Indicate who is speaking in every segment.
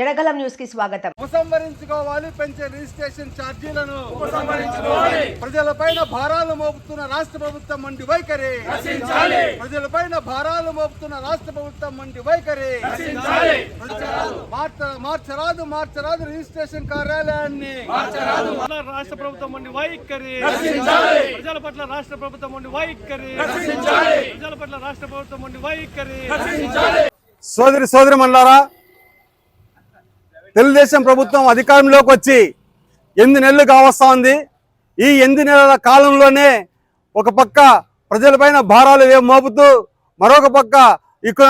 Speaker 1: జనగలం న్యూస్కి స్వాగతం.
Speaker 2: ఉపసంహరించుకోవాలి పెంచే రిజిస్ట్రేషన్ ఛార్జీలను. ప్రజలపైన భారాలు మోపుతున్న రాష్ట్ర ప్రభుత్వం మండి వైఖరి. ప్రజలపైన భారాలు మోపుతున్న రాష్ట్ర ప్రభుత్వం మండి వైఖరి. మార్చ మార్చరాదు మార్చరాదు రిజిస్ట్రేషన్ కార్యాలయాన్ని.
Speaker 3: రాష్ట్ర ప్రభుత్వం ఉండి వైఖరి. ప్రజల పట్ల రాష్ట్ర ప్రభుత్వం ఉండి వైఖరి. ప్రజల పట్ల రాష్ట్ర ప్రభుత్వం ఉండి వైఖరి.
Speaker 2: సోదరి సోదరి మండలారా తెలుగుదేశం ప్రభుత్వం అధికారంలోకి వచ్చి ఎనిమిది నెలలు కావస్తా ఉంది. ఈ ఎనిమిది నెలల కాలంలోనే ఒక పక్క ప్రజలపైన భారాలు వే- మోపుతూ మరొక పక్క ఇక్కడ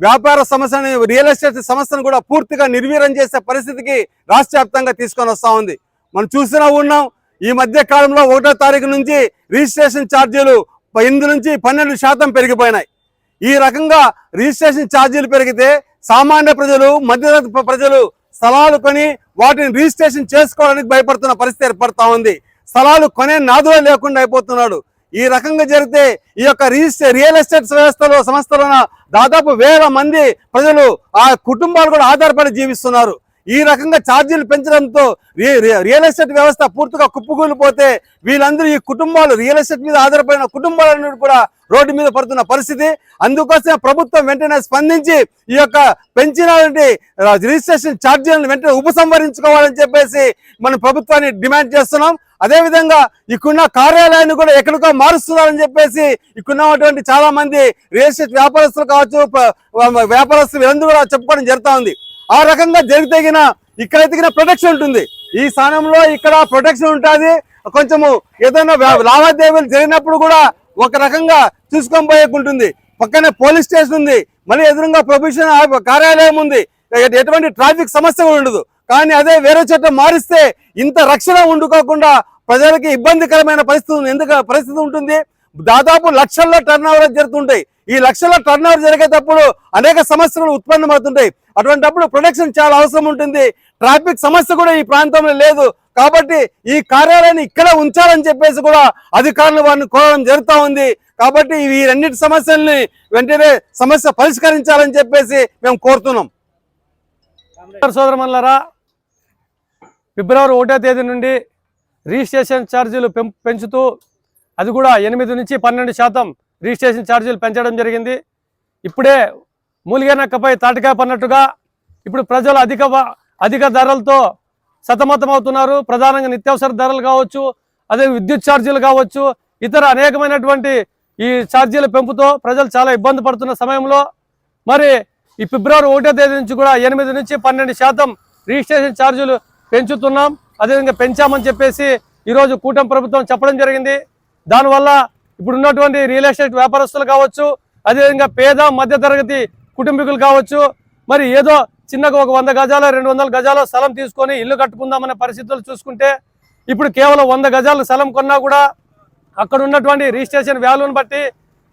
Speaker 2: వ్యాపార సమస్యని రియల్ ఎస్టేట్ సమస్యను కూడా పూర్తిగా నిర్వీర్యం చేసే పరిస్థితికి రాష్ట్ర వ్యాప్తంగా తీసుకొని వస్తూ ఉంది. మనం చూసినా ఉన్నాం ఈ మధ్య కాలంలో ఒకటో తారీఖు నుంచి రిజిస్ట్రేషన్ ఛార్జీలు ఎనిమిది నుంచి పన్నెండు శాతం పెరిగిపోయినాయి. ఈ రకంగా రిజిస్ట్రేషన్ ఛార్జీలు పెరిగితే సామాన్య ప్రజలు మధ్యతరగతి ప్రజలు స్థలాలు కొని వాటిని రిజిస్ట్రేషన్ చేసుకోవడానికి భయపడుతున్న పరిస్థితి ఏర్పడతా ఉంది. స్థలాలు కొనే నాదులే లేకుండా అయిపోతున్నాడు. ఈ రకంగా జరిగితే ఈ యొక్క రిజిస్ట్రే రియల్ ఎస్టేట్ వ్యవస్థలో సంస్థలోన దాదాపు వేల మంది ప్రజలు ఆ కుటుంబాలు కూడా ఆధారపడి జీవిస్తున్నారు. ఈ రకంగా ఛార్జీలు పెంచడంతో రియల్ ఎస్టేట్ వ్యవస్థ పూర్తిగా కుప్పకూలిపోతే వీళ్ళందరూ ఈ కుటుంబాలు రియల్ ఎస్టేట్ మీద ఆధారపడిన కుటుంబాలన్నీ కూడా రోడ్డు మీద పడుతున్న పరిస్థితి. అందుకోసమే ప్రభుత్వం వెంటనే స్పందించి ఈ యొక్క పెంచినటువంటి రిజిస్ట్రేషన్ ఛార్జీలను వెంటనే ఉపసంహరించుకోవాలని చెప్పేసి మనం ప్రభుత్వాన్ని డిమాండ్ చేస్తున్నాం. అదేవిధంగా ఇక్కడున్న కార్యాలయాన్ని కూడా ఎక్కడికో మారుస్తున్నారని చెప్పేసి ఇక్కడున్నటువంటి చాలా మంది రియల్ ఎస్టేట్ వ్యాపారస్తులు కావచ్చు వ్యాపారస్తులు వీళ్ళందరూ కూడా చెప్పుకోవడం జరుగుతూ ఉంది. ఆ రకంగా జరిగితే ఇక్కడ ఎదిగిన ప్రొటెక్షన్ ఉంటుంది. ఈ స్థానంలో ఇక్కడ ప్రొటెక్షన్ ఉంటుంది. కొంచెము ఏదైనా లావాదేవీలు జరిగినప్పుడు కూడా ఒక రకంగా చూసుకొని పోయేకుంటుంది. పక్కనే పోలీస్ స్టేషన్ ఉంది. మళ్ళీ ఎదురుగా ప్రొఫెషన్ కార్యాలయం ఉంది. ఎటువంటి ట్రాఫిక్ సమస్య కూడా ఉండదు. కానీ అదే వేరే చట్టం మారిస్తే ఇంత రక్షణ ఉండుకోకుండా ప్రజలకి ఇబ్బందికరమైన పరిస్థితి ఎందుకు పరిస్థితి ఉంటుంది? దాదాపు లక్షల్లో టర్న్ ఓవర్ జరుగుతుంటాయి. ఈ లక్షల టర్న్ ఓవర్ జరిగేటప్పుడు అనేక సమస్యలు ఉత్పన్నమవుతుంటాయి అటువంటిప్పుడు ప్రొడక్షన్ చాలా అవసరం ఉంటుంది. ట్రాఫిక్ సమస్య కూడా ఈ ప్రాంతంలో లేదు. కాబట్టి ఈ కార్యాలయాన్ని ఇక్కడ ఉంచాలని చెప్పేసి కూడా అధికారులు వారిని కోరడం జరుగుతూ ఉంది. కాబట్టి ఈ రెండింటి సమస్యల్ని వెంటనే సమస్య పరిష్కరించాలని చెప్పేసి మేము కోరుతున్నాం.
Speaker 3: సోదరమల్లారా. ఫిబ్రవరి ఒకటో తేదీ నుండి రిజిస్ట్రేషన్ ఛార్జీలు పెం పెంచుతూ అది కూడా ఎనిమిది నుంచి పన్నెండు శాతం రిజిస్ట్రేషన్ ఛార్జీలు పెంచడం జరిగింది. ఇప్పుడే మూలిగనక్కపై తాటికాయ పన్నట్టుగా ఇప్పుడు ప్రజలు అధిక అధిక ధరలతో సతమతం అవుతున్నారు ప్రధానంగా నిత్యావసర ధరలు కావచ్చు అదే విద్యుత్ ఛార్జీలు కావచ్చు ఇతర అనేకమైనటువంటి ఈ ఛార్జీల పెంపుతో ప్రజలు చాలా ఇబ్బంది పడుతున్న సమయంలో మరి ఈ ఫిబ్రవరి ఒకటో తేదీ నుంచి కూడా ఎనిమిది నుంచి పన్నెండు శాతం రిజిస్ట్రేషన్ ఛార్జీలు పెంచుతున్నాం. అదేవిధంగా పెంచామని చెప్పేసి ఈరోజు కూటమి ప్రభుత్వం చెప్పడం జరిగింది. దానివల్ల ఇప్పుడు ఉన్నటువంటి రియల్ ఎస్టేట్ వ్యాపారస్తులు కావచ్చు అదేవిధంగా పేద మధ్యతరగతి కుటుంబీకులు కావచ్చు మరి ఏదో చిన్నగా ఒక వంద గజాలు రెండు వందల గజాల స్థలం తీసుకొని ఇల్లు కట్టుకుందామనే పరిస్థితులు చూసుకుంటే ఇప్పుడు కేవలం వంద గజాల స్థలం కొన్నా కూడా అక్కడ ఉన్నటువంటి రిజిస్ట్రేషన్ వ్యాల్యూని బట్టి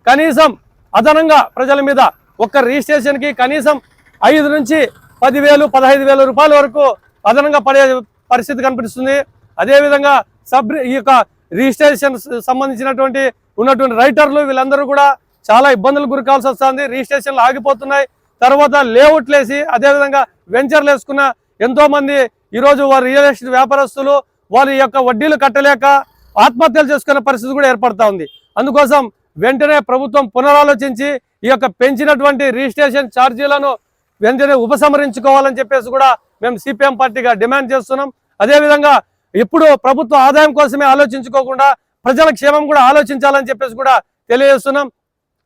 Speaker 3: కనీసం అదనంగా ప్రజల మీద ఒక్క రిజిస్ట్రేషన్కి కనీసం ఐదు నుంచి పదివేలు పదహైదు వేల రూపాయల వరకు అదనంగా పడే పరిస్థితి కనిపిస్తుంది. అదేవిధంగా సబ్ ఈ యొక్క రిజిస్ట్రేషన్ సంబంధించినటువంటి ఉన్నటువంటి రైటర్లు వీళ్ళందరూ కూడా చాలా ఇబ్బందులు గురికాల్సి వస్తుంది. రిజిస్ట్రేషన్లు ఆగిపోతున్నాయి. తర్వాత లేఅవుట్లు వేసి అదేవిధంగా వెంచర్లు వేసుకున్న ఎంతోమంది ఈరోజు వారి రియల్ ఎస్టేట్ వ్యాపారస్తులు వారి యొక్క వడ్డీలు కట్టలేక ఆత్మహత్యలు చేసుకునే పరిస్థితి కూడా ఏర్పడతా ఉంది. అందుకోసం వెంటనే ప్రభుత్వం పునరాలోచించి ఈ యొక్క పెంచినటువంటి రిజిస్ట్రేషన్ ఛార్జీలను వెంటనే ఉపసంహరించుకోవాలని చెప్పేసి కూడా మేము సిపిఎం పార్టీగా డిమాండ్ చేస్తున్నాం. అదేవిధంగా ఎప్పుడు ప్రభుత్వ ఆదాయం కోసమే ఆలోచించుకోకుండా ప్రజల క్షేమం కూడా ఆలోచించాలని చెప్పేసి కూడా తెలియజేస్తున్నాం.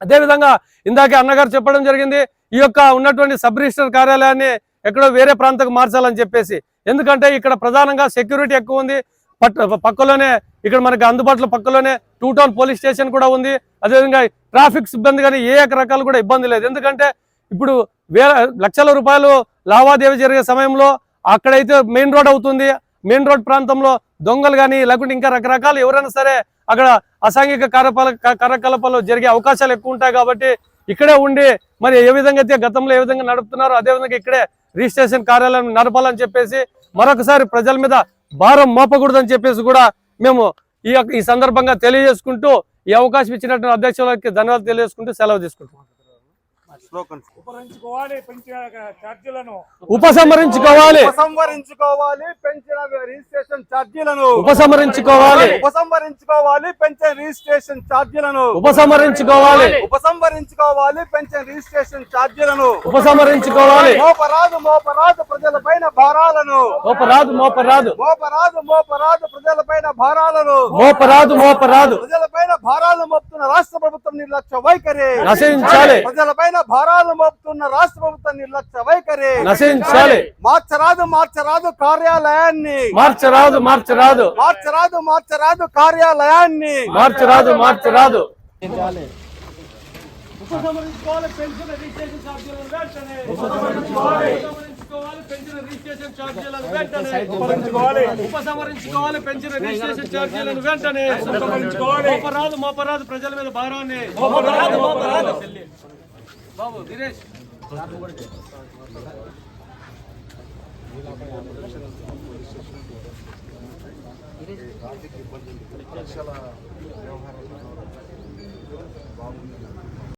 Speaker 3: అదేవిధంగా ఇందాకే అన్నగారు చెప్పడం జరిగింది ఈ యొక్క ఉన్నటువంటి సబ్ రిజిస్టర్ కార్యాలయాన్ని ఎక్కడో వేరే ప్రాంతానికి మార్చాలని చెప్పేసి. ఎందుకంటే ఇక్కడ ప్రధానంగా సెక్యూరిటీ ఎక్కువ ఉంది. పట్ పక్కలోనే ఇక్కడ మనకి అందుబాటులో పక్కలోనే టూ టౌన్ పోలీస్ స్టేషన్ కూడా ఉంది. అదేవిధంగా ట్రాఫిక్ సిబ్బంది కానీ ఏ రకాలు కూడా ఇబ్బంది లేదు. ఎందుకంటే ఇప్పుడు వేల లక్షల రూపాయలు లావాదేవీ జరిగే సమయంలో అక్కడైతే మెయిన్ రోడ్ అవుతుంది. మెయిన్ రోడ్ ప్రాంతంలో దొంగలు కానీ లేకుంటే ఇంకా రకరకాలు ఎవరైనా సరే అక్కడ అసాంఘిక కార్యపాల కార్యకలాపాలు జరిగే అవకాశాలు ఎక్కువ ఉంటాయి కాబట్టి ఇక్కడే ఉండి మరి ఏ విధంగా అయితే గతంలో ఏ విధంగా నడుపుతున్నారో అదే విధంగా ఇక్కడే రిజిస్ట్రేషన్ కార్యాలయం నడపాలని చెప్పేసి మరొకసారి ప్రజల మీద భారం మోపకూడదని చెప్పేసి కూడా మేము ఈ యొక్క ఈ సందర్భంగా తెలియజేసుకుంటూ ఈ అవకాశం ఇచ్చినటువంటి అధ్యక్షులకి ధన్యవాదాలు తెలియజేసుకుంటూ సెలవు తీసుకుంటున్నాం.
Speaker 1: ఉపకరించుకోవాలి పెంచిన ఛార్జీలను.
Speaker 3: ఉపసంహరించుకోవాలి.
Speaker 2: ఉపసంహరించుకోవాలి పెంచిన రిజిస్ట్రేషన్ ఛార్జీలను.
Speaker 3: ఉపసంహరించుకోవాలి.
Speaker 2: ఉపసంహరించుకోవాలి పెంచిన రిజిస్ట్రేషన్ ఛార్జీలను.
Speaker 3: ఉపసంహరించుకోవాలి.
Speaker 2: ఉపసంహరించుకోవాలి పెంచిన రిజిస్ట్రేషన్ ఛార్జీలను.
Speaker 3: ఉపసంహరించుకోవాలి.
Speaker 2: మోపరాదు మోపరాదు ప్రజల పైన భారాలను.
Speaker 3: మోపరాదు మోపరాదు.
Speaker 2: మోపరాదు మోపరాదు ప్రజల పైన భారాలను.
Speaker 3: మోపరాదు మోపరాదు.
Speaker 2: ప్రజల పైన భారాలు మోపుతున్న రాష్ట్ర ప్రభుత్వం నిర్లక్ష్య వైఖరి.
Speaker 3: నశించాలి.
Speaker 2: ప్రజల పైన భారాలు మోపుతున్న రాష్ట్ర ప్రభుత్వం నిర్లక్ష్య వైఖరి.
Speaker 3: నశించాలి.
Speaker 2: మార్చరాదు మార్చరాదు కార్యాలయాన్ని.
Speaker 3: మార్చరాదు మార్చరాదు.
Speaker 2: మార్చరాదు మార్చరాదు కార్యాలయాన్ని.
Speaker 3: మార్చరాదు మార్చరాదు.
Speaker 1: ఉపసంహరించుకోవాలి పెన్షన్ రిజిస్ట్రేషన్ ఛార్జీలను వెంటనే. ఉపసంహరించుకోవాలి పెన్షన్ రిజిస్ట్రేషన్ ఛార్జీలను వెంటనే. ఉపసంహరించుకోవాలి. ఉపసంహరించుకోవాలి పెన్షన్ రిజిస్ట్రేషన్ ఛార్జీలను వెంటనే. ఉపసంహరించుకోవాలి. మోపరాదు మోపరాదు ప్రజల మీద భారాన్ని. మోపరాదు మోపరాదు. బాబు దినేష్ ఆర్థిక బాగుంది.